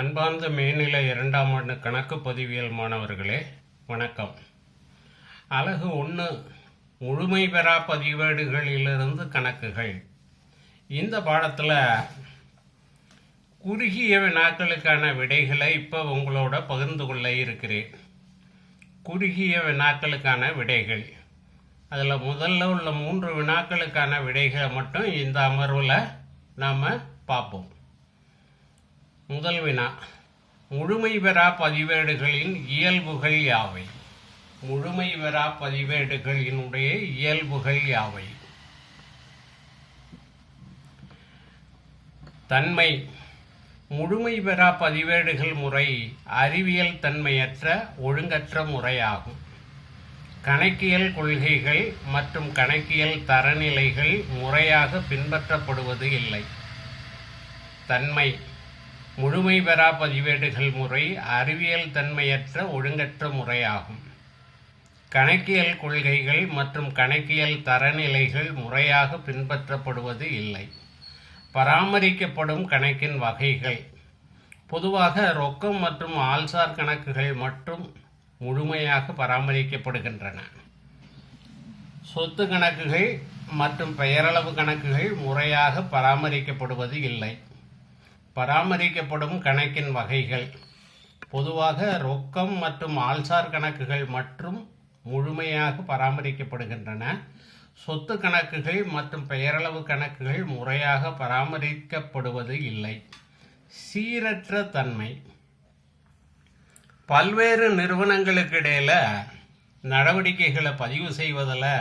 அன்பார்ந்த மேல்நிலை இரண்டாம் ஆண்டு கணக்கு பதிவியல் மாணவர்களே வணக்கம். அழகு ஒன்று முழுமை பெறா பதிவேடுகளிலிருந்து கணக்குகள். இந்த பாடத்தில் குறுகிய வினாக்களுக்கான விடைகளை இப்போ உங்களோட பகிர்ந்து கொள்ள இருக்கிறேன். குறுகிய வினாக்களுக்கான விடைகள். அதில் முதல்ல உள்ள மூன்று வினாக்களுக்கான விடைகளை மட்டும் இந்த அமர்வில் நாம் பார்ப்போம். முதல் வினா. முழுமை பெறா பதிவேடுகளின் இயல்புகள் யாவை? முழுமை பெறா பதிவேடுகளினுடைய இயல்புகள் யாவை? தன்மை. முழுமை பெறா பதிவேடுகள் முறை அறிவியல் தன்மையற்ற ஒழுங்கற்ற முறையாகும். கணக்கியல் கொள்கைகள் மற்றும் கணக்கியல் தரநிலைகள் முறையாக பின்பற்றப்படுவது இல்லை. தன்மை. முழுமை பெறா பதிவேடுகள் முறை அறிவியல் தன்மையற்ற ஒழுங்கற்ற முறையாகும். கணக்கியல் கொள்கைகள் மற்றும் கணக்கியல் தரநிலைகள் முறையாக பின்பற்றப்படுவது இல்லை. பராமரிக்கப்படும் கணக்கின் வகைகள். பொதுவாக ரொக்கம் மற்றும் ஆள்சார் கணக்குகள் மட்டும் முழுமையாக பராமரிக்கப்படுகின்றன. சொத்து கணக்குகள் மற்றும் பெயரளவு கணக்குகள் முறையாக பராமரிக்கப்படுவது இல்லை. பராமரிக்கப்படும் கணக்கின் வகைகள். பொதுவாக ரொக்கம் மற்றும் ஆள்சார் கணக்குகள் மற்றும் முழுமையாக பராமரிக்கப்படுகின்றன. சொத்து கணக்குகள் மற்றும் பெயரளவு கணக்குகள் முறையாக பராமரிக்கப்படுவது இல்லை. சீரற்ற தன்மை. பல்வேறு நிறுவனங்களுக்கு இடையில் நடவடிக்கைகளை பதிவு செய்வதில்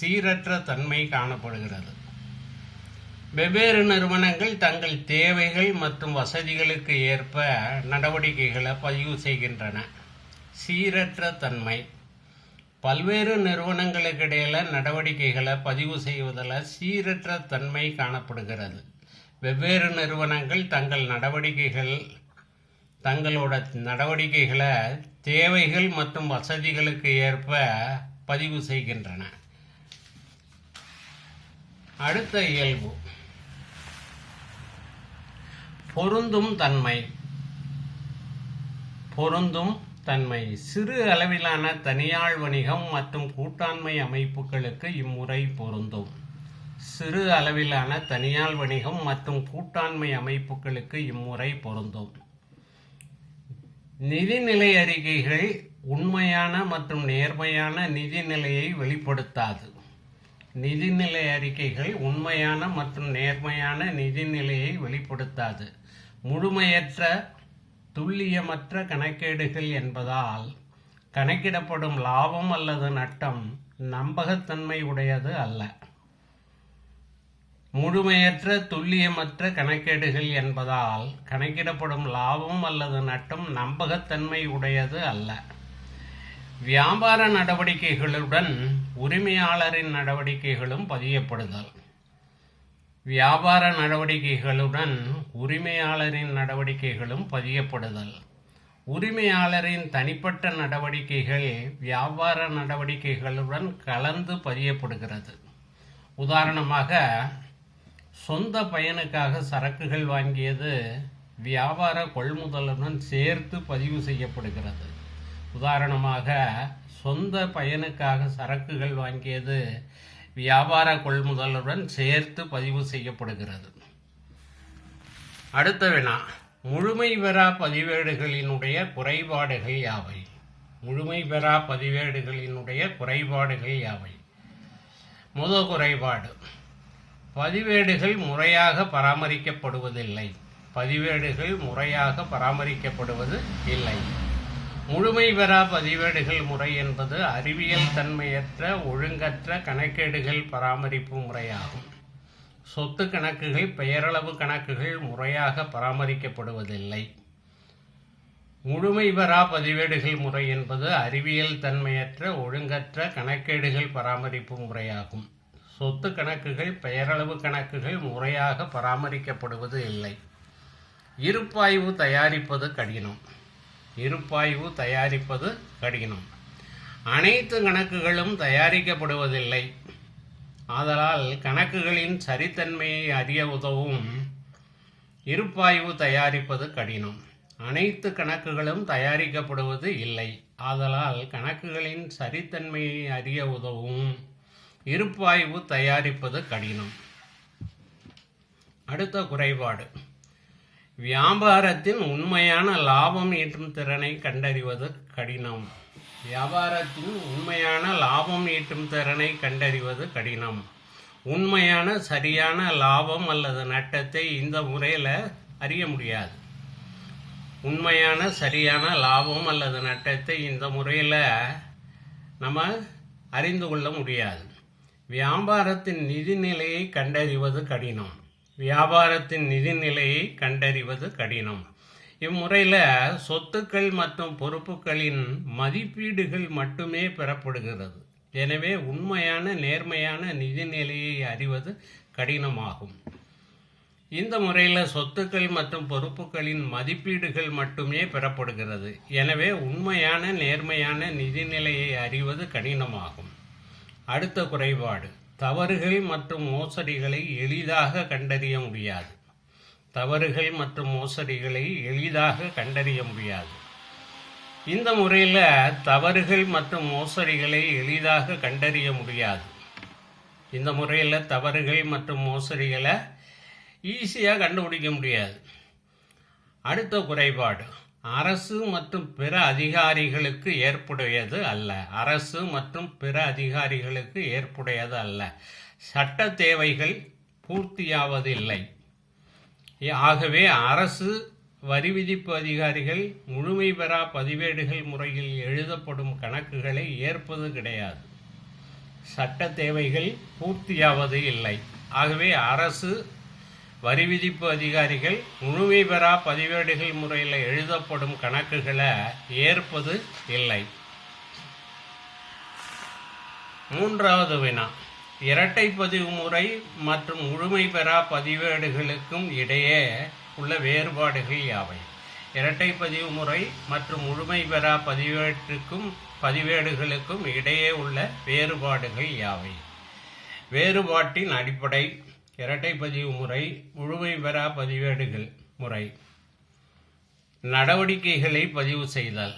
சீரற்ற தன்மை காணப்படுகிறது. வெவ்வேறு நிறுவனங்கள் தங்கள் தேவைகள் மற்றும் வசதிகளுக்கு ஏற்ப நடவடிக்கைகளை பதிவு செய்கின்றன. சீரற்ற தன்மை. பல்வேறு நிறுவனங்களுக்கு இடையில நடவடிக்கைகளை பதிவு செய்வதில் சீரற்ற தன்மை காணப்படுகிறது. வெவ்வேறு நிறுவனங்கள் தங்கள் நடவடிக்கைகள் தங்களோட நடவடிக்கைகளை தேவைகள் மற்றும் வசதிகளுக்கு ஏற்ப பதிவு செய்கின்றன. அடுத்த இயல்பு. பொருந்தும் தன்மை. பொருந்தும் தன்மை. சிறு அளவிலான தனியாள் வணிகம் மற்றும் கூட்டாண்மை அமைப்புகளுக்கு இம்முறை பொருந்தும். சிறு அளவிலான தனியாள் வணிகம் மற்றும் கூட்டாண்மை அமைப்புகளுக்கு இம்முறை பொருந்தும். நிதிநிலை அறிக்கைகள் உண்மையான மற்றும் நேர்மையான நிதிநிலையை வெளிப்படுத்தாது. நிதிநிலை அறிக்கைகள் உண்மையான மற்றும் நேர்மையான நிதிநிலையை வெளிப்படுத்தாது. முழுமையற்ற துல்லியமற்ற கணக்கேடுகள் என்பதால் கணக்கிடப்படும் லாபம் அல்லது நட்டம் நம்பகத்தன்மை உடையது அல்ல. முழுமையற்ற துல்லியமற்ற கணக்கேடுகள் என்பதால் கணக்கிடப்படும் லாபம் அல்லது நட்டம் நம்பகத்தன்மை உடையது அல்ல. வியாபார நடவடிக்கைகளுடன் உரிமையாளரின் நடவடிக்கைகளும் பதியப்படுதல். வியாபார நடவடிக்கைகளுடன் உரிமையாளரின் நடவடிக்கைகளும் பதியப்படுதல். உரிமையாளரின் தனிப்பட்ட நடவடிக்கைகள் வியாபார நடவடிக்கைகளுடன் கலந்து பதியப்படுகிறது. உதாரணமாக சொந்த பயனுக்காக சரக்குகள் வாங்கியது வியாபார கொள்முதலுடன் சேர்த்து பதிவு செய்யப்படுகிறது. உதாரணமாக சொந்த பயனுக்காக சரக்குகள் வாங்கியது வியாபார கொள்முதலுடன் சேர்த்து பதிவு செய்யப்படுகிறது. அடுத்த வினா. முழுமை பெறா பதிவேடுகளினுடைய குறைபாடுகள் யாவை? முழுமை பெறா பதிவேடுகளினுடைய குறைபாடுகள் யாவை? முதல் குறைபாடு. பதிவேடுகள் முறையாக பராமரிக்கப்படுவதில்லை. பதிவேடுகள் முறையாக பராமரிக்கப்படுவது இல்லை. முழுமை பெறா பதிவேடுகள் முறை என்பது அறிவியல் தன்மையற்ற ஒழுங்கற்ற கணக்கேடுகள் பராமரிப்பு முறையாகும். சொத்து கணக்குகள் பெயரளவு கணக்குகள் முறையாக பராமரிக்கப்படுவதில்லை. முழுமை பெறா பதிவேடுகள் முறை என்பது அறிவியல் தன்மையற்ற ஒழுங்கற்ற கணக்கேடுகள் பராமரிப்பு முறையாகும். சொத்து கணக்குகள் பெயரளவு கணக்குகள் முறையாக பராமரிக்கப்படுவது இல்லை. இருப்பாய்வு தயாரிப்பது கடினம். இருப்பாய்வு தயாரிப்பது கடினம். அனைத்து கணக்குகளும் தயாரிக்கப்படுவதில்லை. ஆதலால் கணக்குகளின் சரித்தன்மையை அறிய உதவும் இருப்பாய்வு தயாரிப்பது கடினம். அனைத்து கணக்குகளும் தயாரிக்கப்படுவது இல்லை. ஆதலால் கணக்குகளின் சரித்தன்மையை அறிய உதவும் இருப்பாய்வு தயாரிப்பது கடினம். அடுத்த குறைபாடு. வியாபாரத்தின் உண்மையான லாபம் ஈட்டும் திறனை கண்டறிவது கடினம். வியாபாரத்தின் உண்மையான லாபம் ஈட்டும் திறனை கண்டறிவது கடினம். உண்மையான சரியான லாபம் அல்லது நட்டத்தை இந்த முறையில் அறிய முடியாது. உண்மையான சரியான லாபம் அல்லது நட்டத்தை இந்த முறையில் நம்ம அறிந்து கொள்ள முடியாது. வியாபாரத்தின் நிதிநிலையை கண்டறிவது கடினம். வியாபாரத்தின் நிதிநிலையை கண்டறிவது கடினம். இம்முறையில் சொத்துக்கள் மற்றும் பொறுப்புகளின் மதிப்பீடுகள் மட்டுமே பெறப்படுகிறது. எனவே உண்மையான நேர்மையான நிதிநிலையை அறிவது கடினமாகும். இந்த முறையில் சொத்துக்கள் மற்றும் பொறுப்புகளின் மதிப்பீடுகள் மட்டுமே பெறப்படுகிறது. எனவே உண்மையான நேர்மையான நிதிநிலையை அறிவது கடினமாகும். அடுத்த குறைபாடு. தவறுகள் மற்றும் மோசடிகளை எளிதாக கண்டறிய முடியாது. தவறுகள் மற்றும் மோசடிகளை எளிதாக கண்டறிய முடியாது. இந்த முறையில் தவறுகள் மற்றும் மோசடிகளை எளிதாக கண்டறிய முடியாது. இந்த முறையில் தவறுகள் மற்றும் மோசடிகளை ஈஸியாக கண்டுபிடிக்க முடியாது. அடுத்த குறைபாடு. அரசு மற்றும் பிற அதிகாரிகளுக்கு ஏற்புடையது அல்ல. அரசு மற்றும் பிற அதிகாரிகளுக்கு ஏற்புடையது அல்ல. சட்ட தேவைகள் பூர்த்தியாவதில்லை. ஆகவே அரசு வரி விதிப்பு அதிகாரிகள் முழுமை பெறா பதிவேடுகள் முறையில் எழுதப்படும் கணக்குகளை ஏற்பது கிடையாது. சட்ட தேவைகள் பூர்த்தியாவது இல்லை. ஆகவே அரசு வரி விதிப்பு அதிகாரிகள் முழுமை பெறா பதிவேடுகள் முறையில் எழுதப்படும் கணக்குகளை ஏற்பது இல்லை. மூன்றாவது வினா. இரட்டை பதிவு முறை மற்றும் முழுமை பெறா பதிவேடுகளுக்கும் இடையே உள்ள வேறுபாடுகள் யாவை? இரட்டை பதிவு முறை மற்றும் முழுமை பெறா பதிவேட்டுக்கும் பதிவேடுகளுக்கும் இடையே உள்ள வேறுபாடுகள் யாவை? வேறுபாட்டின் அடிப்படை இரட்டை பதிவு முறை முழுமை பெறா பதிவேடுகள் முறை. நடவடிக்கைகளை பதிவு செய்தல்.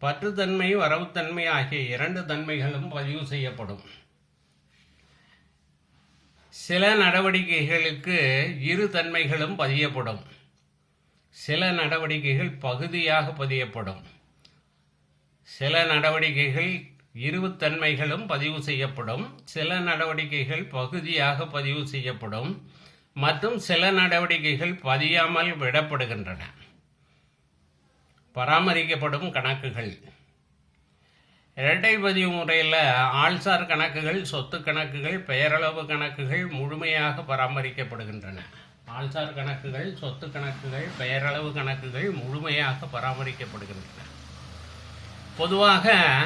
பற்றுத்தன்மை வரவுத்தன்மை ஆகிய இரண்டு தன்மைகளும் பதிவு செய்யப்படும். சில நடவடிக்கைகளுக்கு இரு தன்மைகளும் பதியப்படும். சில நடவடிக்கைகள் பகுதியாக பதியப்படும். சில நடவடிக்கைகள் இருவுத்தன்மைகளும் பதிவு செய்யப்படும். சில நடவடிக்கைகள் பகுதியாக பதிவு செய்யப்படும். மற்றும் சில நடவடிக்கைகள் பதியாமல் விடப்படுகின்றன. பராமரிக்கப்படும் கணக்குகள். இரட்டை பதிவு முறையில் ஆள்சார் கணக்குகள் சொத்து கணக்குகள் பெயரளவு கணக்குகள் முழுமையாக பராமரிக்கப்படுகின்றன. ஆள்சார் கணக்குகள் சொத்து கணக்குகள் பெயரளவு கணக்குகள் முழுமையாக பராமரிக்கப்படுகின்றன. பொதுவாக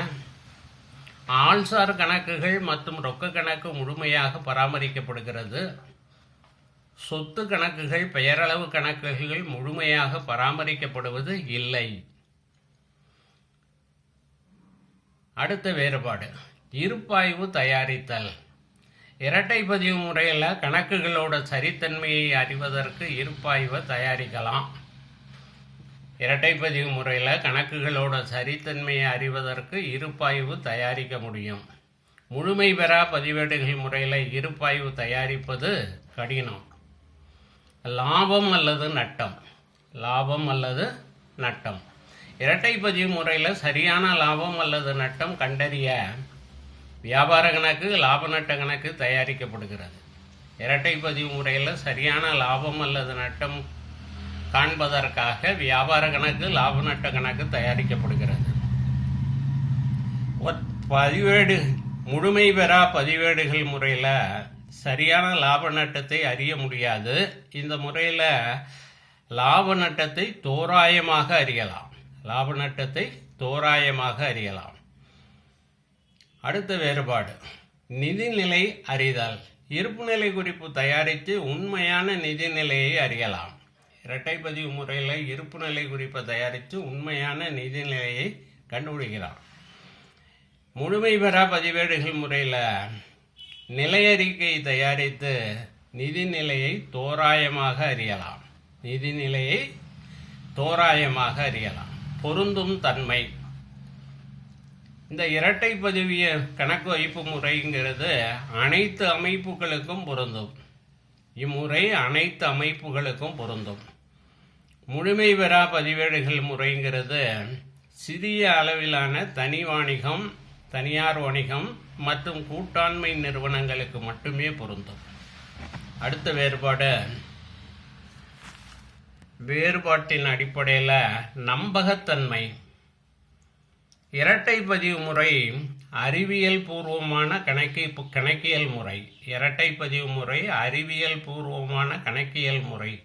ஆள்சார் கணக்குகள் மற்றும் ரொக்க கணக்கு முழுமையாக பராமரிக்கப்படுகிறது. சொத்து கணக்குகள் பெயரளவு கணக்குகள் முழுமையாக பராமரிக்கப்படுவது இல்லை. அடுத்த வேறுபாடு. இருப்பாய்வு தயாரித்தல். இரட்டை பதிவு முறையில் கணக்குகளோட சரித்தன்மையை அறிவதற்கு இருப்பாய்வை தயாரிக்கலாம். இரட்டைப்பதிவு முறையில் கணக்குகளோட சரித்தன்மையை அறிவதற்கு இருப்பாய்வு தயாரிக்க முடியும். முழுமை பெறா பதிவேடுகள் முறையில் இருப்பாய்வு தயாரிப்பது கடினம். லாபம் அல்லது நட்டம். லாபம் அல்லது நட்டம். இரட்டை பதிவு முறையில் சரியான லாபம் அல்லது நட்டம் கண்டறிய வியாபார கணக்கு லாப நட்ட கணக்கு தயாரிக்கப்படுகிறது. இரட்டை பதிவு முறையில் சரியான லாபம் அல்லது நட்டம் காண்பதற்காக வியாபார கணக்கு லாப நட்ட கணக்கு தயாரிக்கப்படுகிறது. பதிவேடு முழுமை பெறா பதிவேடுகள் முறையில் சரியான லாப நட்டத்தை அறிய முடியாது. இந்த முறையில் லாப நட்டத்தை தோராயமாக அறியலாம். லாப நட்டத்தை தோராயமாக அறியலாம். அடுத்த வேறுபாடு. நிதிநிலை அறிதல். இருப்புநிலை குறிப்பு தயாரித்து உண்மையான நிதிநிலையை அறியலாம். இரட்டை பதிவு முறையில் இருப்புநிலை குறிப்பை தயாரித்து உண்மையான நிதிநிலையை கண்டுபிடிக்கிறான் முழுமை பெறா பதிவேடுகள் முறையில் நிலையறிக்கை தயாரித்து நிதிநிலையை தோராயமாக அறியலாம். நிதிநிலையை தோராயமாக அறியலாம். பொருந்தும் தன்மை. இந்த இரட்டை பதிவிய கணக்கு வைப்பு முறைங்கிறது அனைத்து அமைப்புகளுக்கும் பொருந்தும். இம்முறை அனைத்து அமைப்புகளுக்கும் பொருந்தும். முழுமை பெறா பதிவேடுகள் முறைங்கிறது சிறிய அளவிலான தனி வாணிகம் தனியார் வணிகம் மற்றும் கூட்டாண்மை நிறுவனங்களுக்கு மட்டுமே பொருந்தும். அடுத்த வேறுபாடு. வேறுபாட்டின் அடிப்படையில் நம்பகத்தன்மை. இரட்டை பதிவு முறை அறிவியல் பூர்வமான கணக்கி கணக்கியல் முறை. இரட்டை பதிவு முறை அறிவியல் பூர்வமான கணக்கியல் முறை.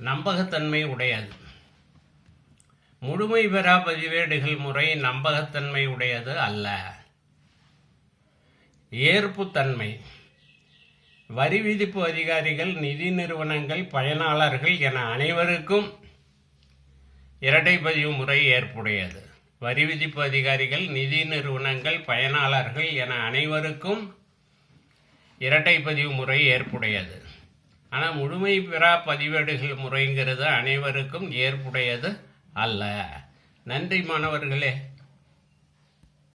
நம்பகத்தன்மை உடையது. முழுமை பெறா பதிவேடுகள் முறை நம்பகத்தன்மை உடையது அல்ல. ஏற்புத்தன்மை வரி விதிப்பு அதிகாரிகள் நிதி நிறுவனங்கள் பயனாளர்கள் என அனைவருக்கும் இரட்டை பதிவு முறை ஏற்புடையது. வரி விதிப்பு அதிகாரிகள் நிதி நிறுவனங்கள் பயனாளர்கள் என அனைவருக்கும் இரட்டை பதிவு முறை ஏற்புடையது. ஆனால் முழுமை பெறா பதிவேடுகள் முறைங்கிறது அனைவருக்கும் ஏற்புடையது அல்ல. நன்றி மாணவர்களே.